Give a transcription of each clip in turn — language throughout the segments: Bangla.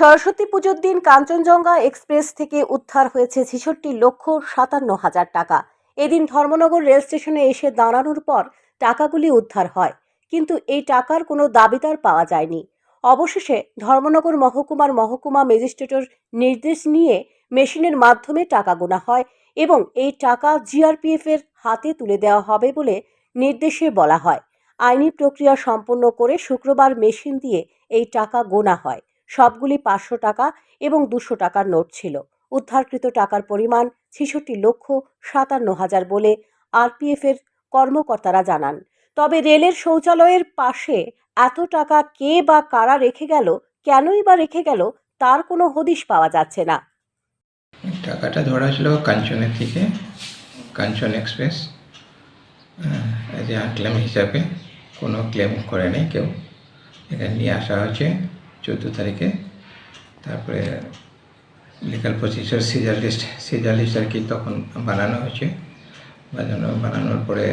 সরস্বতী পুজোর দিন কাঞ্চনজঙ্ঘা এক্সপ্রেস থেকে উদ্ধার হয়েছে ছেষট্টি লক্ষ সাতান্ন হাজার টাকা। এদিন ধর্মনগর রেল স্টেশনে এসে দাঁড়ানোর পর টাকাগুলি উদ্ধার হয়, কিন্তু এই টাকার কোনো দাবিদার পাওয়া যায়নি। অবশেষে ধর্মনগর মহকুমার মহকুমা ম্যাজিস্ট্রেটের নির্দেশ নিয়ে মেশিনের মাধ্যমে টাকা গোনা হয় এবং এই টাকা জিআরপিএফ এর হাতে তুলে দেওয়া হবে বলে নির্দেশে বলা হয়। আইনি প্রক্রিয়া সম্পন্ন করে শুক্রবার মেশিন দিয়ে এই টাকা গোনা হয়। সবগুলি পাঁচশো টাকা এবং দুশো টাকার নোট ছিল। উদ্ধারকৃত টাকার পরিমাণ ছেষট্টি লক্ষ সাতান্ন হাজার বলে আরপিএফ এর কর্মকর্তারা জানান। তবে রেলের শৌচালয়ের পাশে এত টাকা কে বা কারা রেখে গেল, কেনই বা রেখে গেল, তার কোনো হদিশ পাওয়া যাচ্ছে না। টাকাটা ধরা ছিল কাঞ্চনের থেকে, কাঞ্চন এক্সপ্রেস। হিসাবে কোনো ক্লেম করে নেই কেউ। এখানে নিয়ে আসা হয়েছে। চোদ্দ তারিখে। তারপরে legal procedure seizure list seizure list আর কি তখন বানানো হয়েছে। বানানো, বানানোর পরে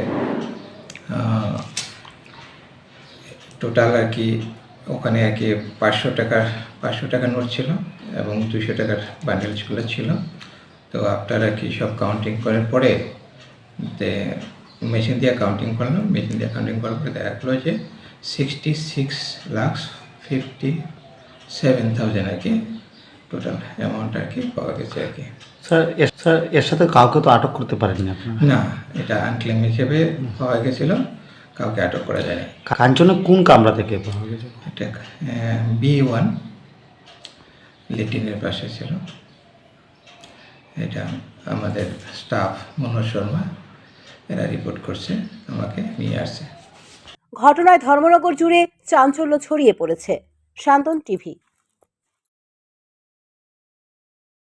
টোটাল আর কি ওখানে আর কি পাঁচশো টাকার পাঁচশো টাকার নোট ছিল এবং দুশো টাকার বান্ডেলসগুলো ছিল। তো আফটার আর কি সব কাউন্টিং করার পরে যে মেশিন দিয়ে কাউন্টিং করলাম। মেশিন দিয়ে কাউন্টিং করার পরে দেখা গেলো যে sixty six lakhs fifty seven thousand আর কি টোটাল অ্যামাউন্ট আর কি পাওয়া গেছে আর কি। স্যার স্যার এর সাথে কাউকে তো আটক করতে পারেননি আপনারা? না এটা আনক্লেম হিসেবে পাওয়া গেছিল কাউকে আটক করা যায়নি। কাঞ্চনে কোন কামরা থেকে পাওয়া গেছে? এটা বি ওয়ান লেটিনের পাশে ছিল। এটা আমাদের স্টাফ মনোজ শর্মা এরা রিপোর্ট করছে আমাকে নিয়ে আসছে। ঘটনায় ধর্মনগর জুড়ে চাঞ্চল্য ছড়িয়ে পড়েছে। শান্তন টিভি।